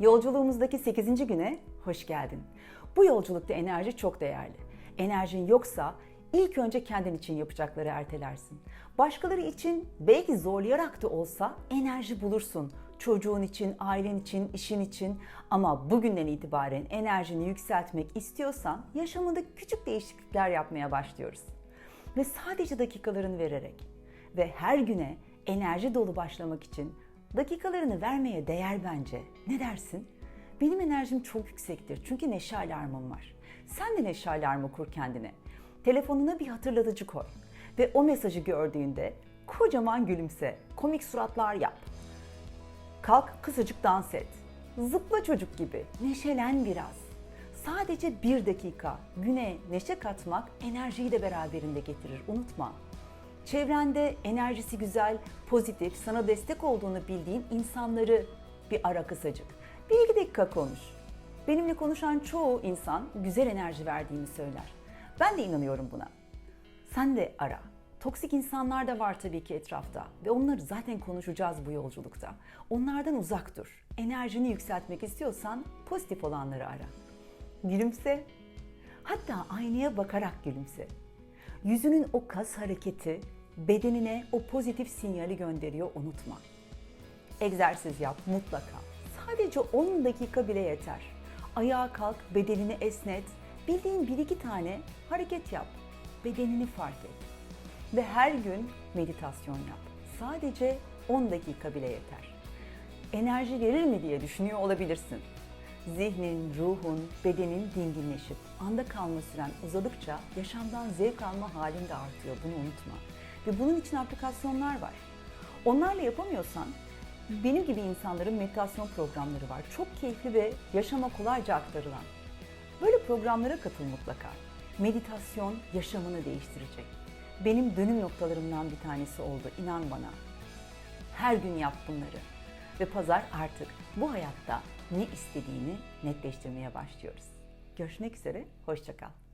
Yolculuğumuzdaki 8. güne hoş geldin. Bu yolculukta enerji çok değerli. Enerjin yoksa ilk önce kendin için yapacakları ertelersin. Başkaları için belki zorlayarak da olsa enerji bulursun. Çocuğun için, ailen için, işin için ama bugünden itibaren enerjini yükseltmek istiyorsan yaşamında küçük değişiklikler yapmaya başlıyoruz. Ve sadece dakikalarını vererek ve her güne enerji dolu başlamak için dakikalarını vermeye değer bence. Ne dersin? Benim enerjim çok yüksektir çünkü neşe alarmım var. Sen de neşe alarmı kur kendine. Telefonuna bir hatırlatıcı koy ve o mesajı gördüğünde kocaman gülümse, komik suratlar yap. Kalk kısacık dans et. Zıpla çocuk gibi, neşelen biraz. Sadece bir dakika güne neşe katmak enerjiyi de beraberinde getirir, unutma. Çevrende enerjisi güzel, pozitif, sana destek olduğunu bildiğin insanları bir ara kısacık. Bir iki dakika konuş. Benimle konuşan çoğu insan güzel enerji verdiğini söyler. Ben de inanıyorum buna. Sen de ara. Toksik insanlar da var tabii ki etrafta ve onları zaten konuşacağız bu yolculukta. Onlardan uzak dur. Enerjini yükseltmek istiyorsan pozitif olanları ara. Gülümse. Hatta aynaya bakarak gülümse. Yüzünün o kas hareketi bedenine o pozitif sinyali gönderiyor unutma. Egzersiz yap mutlaka. Sadece 10 dakika bile yeter. Ayağa kalk, bedenini esnet. Bildiğin bir iki tane hareket yap. Bedenini fark et. Ve her gün meditasyon yap. Sadece 10 dakika bile yeter. Enerji verir mi diye düşünüyor olabilirsin. Zihnin, ruhun, bedenin dinginleşip anda kalma süren uzadıkça yaşamdan zevk alma halin de artıyor. Bunu unutma. Ve bunun için aplikasyonlar var. Onlarla yapamıyorsan benim gibi insanların meditasyon programları var. Çok keyifli ve yaşama kolayca aktarılan. Böyle programlara katıl mutlaka. Meditasyon yaşamını değiştirecek. Benim dönüm noktalarımdan bir tanesi oldu, inan bana. Her gün yap bunları. Ve pazar artık bu hayatta ne istediğini netleştirmeye başlıyoruz. Görüşmek üzere, hoşçakal.